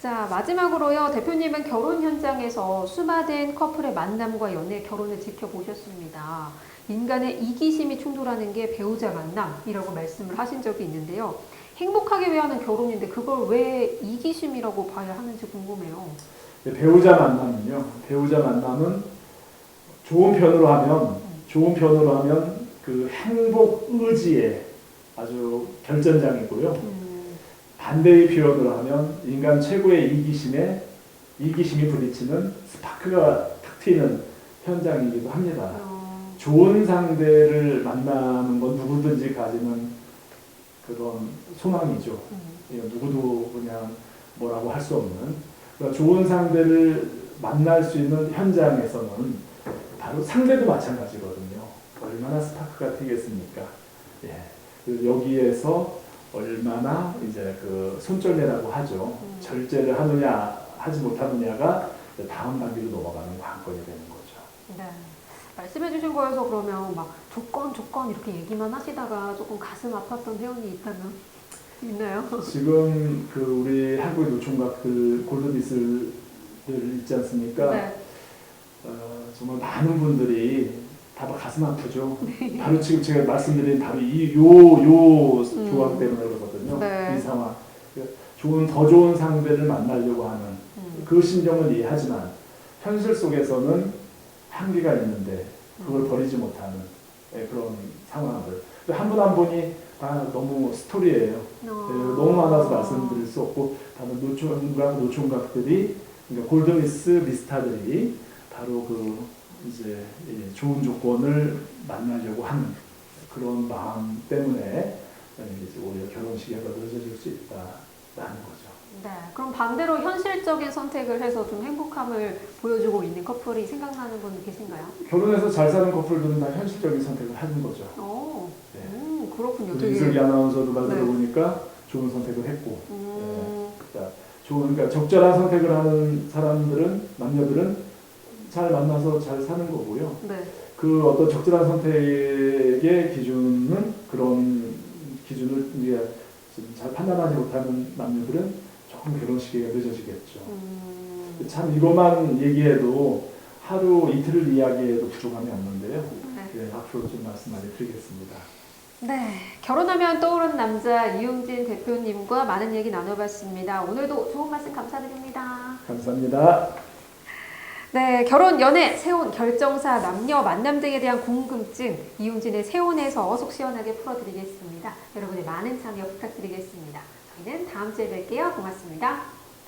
자, 마지막으로요. 대표님은 결혼 현장에서 수많은 커플의 만남과 연애, 결혼을 지켜보셨습니다. 인간의 이기심이 충돌하는 게 배우자 만남이라고 말씀을 하신 적이 있는데요. 행복하기 위한 결혼인데 그걸 왜 이기심이라고 봐야 하는지 궁금해요. 네, 배우자 만남은요. 배우자 만남은 좋은 편으로 하면 좋은 편으로 하면 그 행복 의지의 아주 결전장이고요. 음, 반대의 표현으로 하면 인간 최고의 이기심에 이기심이 부딪히는 스파크가 탁 튀는 현장이기도 합니다. 어, 좋은 상대를 만나는 건 누구든지 가지는 그런 소망이죠. 음, 이거 누구도 그냥 뭐라고 할 수 없는 그러니까 좋은 상대를 만날 수 있는 현장에서는 바로 상대도 마찬가지거든요. 얼마나 스파크가 튀겠습니까? 예. 여기에서 얼마나 이제 그 손절매라고 하죠. 음. 절제를 하느냐 하지 못하느냐가 다음 단계로 넘어가는 관건이 되는 거죠. 네. 말씀해주신 거에서 그러면 막 조건, 조건 이렇게 얘기만 하시다가 조금 가슴 아팠던 회원이 있다면 있나요? 지금 그 우리 한국의 노총각들 골드디슬들 있지 않습니까? 네. 어, 정말 많은 분들이 다 가슴 아프죠. 바로 지금 제가 말씀드린 바로 이요요 음. 조항 때문에 그러거든요. 네. 이 상황. 그러니까 좋은 더 좋은 상대를 만나려고 하는 음, 그 심정은 이해하지만 현실 속에서는 한계가 있는데 그걸 버리지 못하는 예, 그런 상황들. 한분 한 분이 다 너무 스토리예요. 어. 네, 너무 많아서 말씀드릴 수 없고 다른 노총각 노총각들이 그러니까 골드미스 미스타들이 바로 그 이제 이 좋은 조건을 만나려고 하는 그런 마음 때문에 이제 오히려 결혼식이 더 늦어질 수 있다라는 거죠. 네. 그럼 반대로 현실적인 선택을 해서 좀 행복함을 보여주고 있는 커플이 생각나는 분 계신가요? 결혼해서 잘 사는 커플들은 다 현실적인 선택을 하는 거죠. 오, 네. 음, 그렇군요. 우리 이슬기 아나운서도 말 네. 들어보니까 좋은 선택을 했고 음, 그러니까 좋은 그러니까 적절한 선택을 하는 사람들은 남녀들은 잘 만나서 잘 사는 거고요. 네. 그 어떤 적절한 선택의 기준은 그런 기준을 이제 잘 판단하지 못하는 남녀들은 조금 결혼식이 늦어지겠죠. 음, 참 이것만 얘기해도 하루 이틀을 이야기해도 부족함이 없는데요. 네. 네, 앞으로 좀 말씀 많이 드리겠습니다. 네, 결혼하면 떠오르는 남자 이용진 대표님과 많은 얘기 나눠봤습니다. 오늘도 좋은 말씀 감사드립니다. 감사합니다. 네, 결혼, 연애, 세혼, 결정사, 남녀, 만남 등에 대한 궁금증 이용진의 세혼에서 속 시원하게 풀어드리겠습니다. 여러분의 많은 참여 부탁드리겠습니다. 저희는 다음 주에 뵐게요. 고맙습니다.